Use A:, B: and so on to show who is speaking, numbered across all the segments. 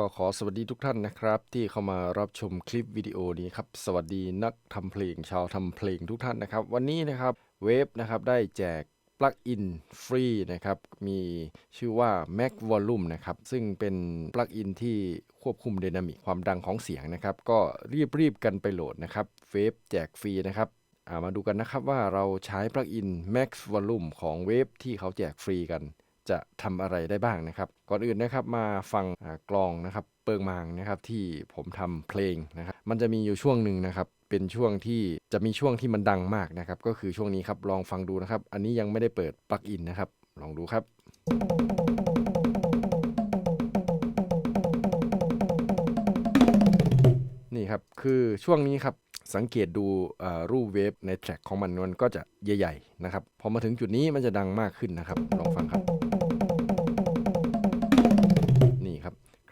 A: ก็ขอสวัสดีทุกท่านนะครับ ที่เข้ามารับชมคลิปวิดีโอนี้ครับ สวัสดีนักทำเพลงชาวทำเพลงทุกท่านนะครับ วันนี้นะครับเวฟนะครับได้แจกปลั๊กอินฟรีนะครับมีชื่อว่า Mac Volume นะครับซึ่งเป็นปลั๊กอินที่ควบคุมไดนามิกความดังของเสียงนะครับ ก็รีบๆกันไปโหลดนะครับเวฟแจกฟรีนะครับามาดูกันนะครับว่าเราใช้ปลั๊กอิน Max Volume ของเวฟที่เขาแจกฟรีกัน จะทำอะไรได้บ้างนะครับ ก่อนอื่นนะครับมาฟังกลองนะครับเปิงมางนะครับที่ผมทำเพลงนะครับมันจะมีอยู่ช่วงหนึ่งนะครับเป็นช่วงที่จะมีช่วงที่มันดังมากนะครับ ก็คือช่วงนี้ครับลองฟังดูนะครับ อันนี้ยังไม่ได้เปิดปลั๊กอินนะครับ ลองดูครับ นี่ครับคือช่วงนี้ครับสังเกตดูรูปเวฟในแทร็กของมันมันก็จะใหญ่ๆนะครับพอมาถึงจุดนี้มันจะดังมากขึ้นนะครับ ลองฟังครับ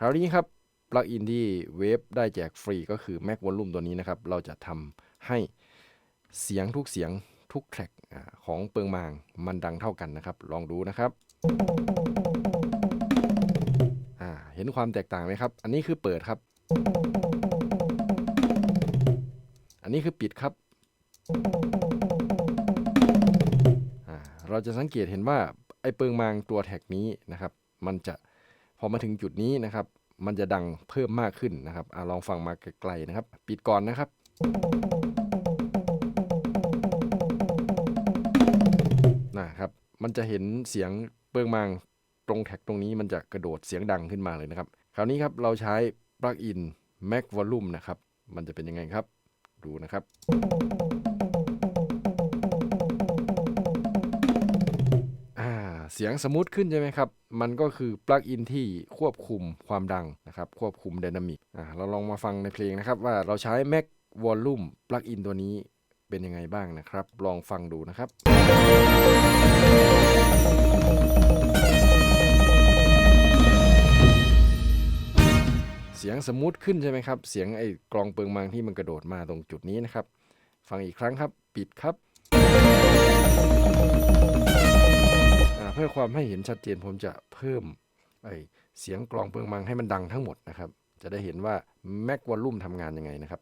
A: รับคราวนี้ครับปลั๊กอินที่เวฟได้แจกฟรีก็คือ Mac Volume ตัวนี้นะครับ เราจะทำให้เสียงทุกเสียงทุกแทร็กของเปิงมางมันดังเท่ากันนะครับ ลองดูนะครับอ่าเห็นความแตกต่างไหมครับ อันนี้คือเปิดครับ อันนี้คือปิดครับอ่าเราจะสังเกตเห็นว่าไอ้เปิงมางตัวแท็กนี้นะครับ มันจะ พอมาถึงจุดนี้นะครับ มันจะดังเพิ่มมากขึ้นนะครับอลองฟังมาไกลๆนะครับ ปิดก่อนนะครับ นะครับ มันจะเห็นเสียงเปิงมางตรงแท็กตรงนี้มันจะกระโดดเสียงดังขึ้นมาเลยนะครับ คราวนี้ครับเราใช้ปลั๊กอิน Mac Volume นะครับ มันจะเป็นยังไงครับ ดูนะครับ เสียงสมูทขึ้นใช่ไหมครับ มันก็คือปลั๊กอินที่ควบคุมความดังนะครับ ควบคุมไดนามิกอ่าเราลองมาฟังในเพลงนะครับ ว่าเราใช้ Mac Volume ปลั๊กอินตัวนี้เป็นยังไงบ้างนะครับ ลองฟังดูนะครับเสียงสมูทขึ้นใช่ไหมครับ เสียงไอ้กลองเปิงมังที่มันกระโดดมาตรงจุดนี้นะครับ ฟังอีกครั้งครับ ปิดครับ ความให้เห็นชัดเจนผมจะเพิ่มไอเสียงกลองเปิงมังให้มันดังทั้งหมดนะครับ จะได้เห็นว่า Mac Volume ทำงานยังไงนะครับ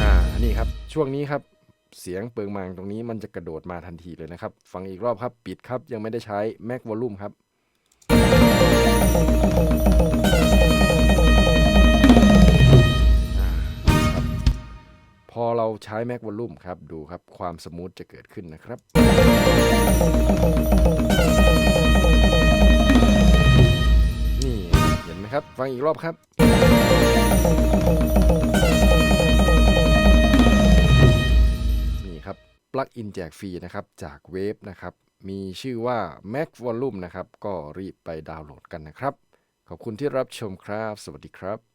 A: อ่า นี่ครับ ช่วงนี้ครับ เสียงเปิงมางตรงนี้มันจะกระโดดมาทันทีเลยนะครับ ฟังอีกรอบครับ ปิดครับ ยังไม่ได้ใช้ Mac Volume ครับ ใช้ Mac Volume ครับ ดูครับความสมูทจะเกิดขึ้นนะครับ นี่เห็นไหมครับ ฟังอีกรอบครับ นี่ครับ ปลั๊กอินแจกฟรีนะครับ จากเวฟนะครับ มีชื่อว่า Mac Volume นะครับ ก็รีบไปดาวน์โหลดกันนะครับ ขอบคุณที่รับชมครับ สวัสดีครับ